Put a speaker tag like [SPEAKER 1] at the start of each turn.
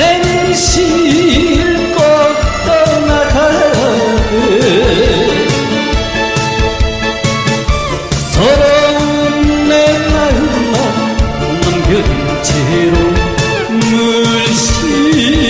[SPEAKER 1] 맹실 꽃 떠나가는 서러운 내 마음만 남겨둔 채로 물씬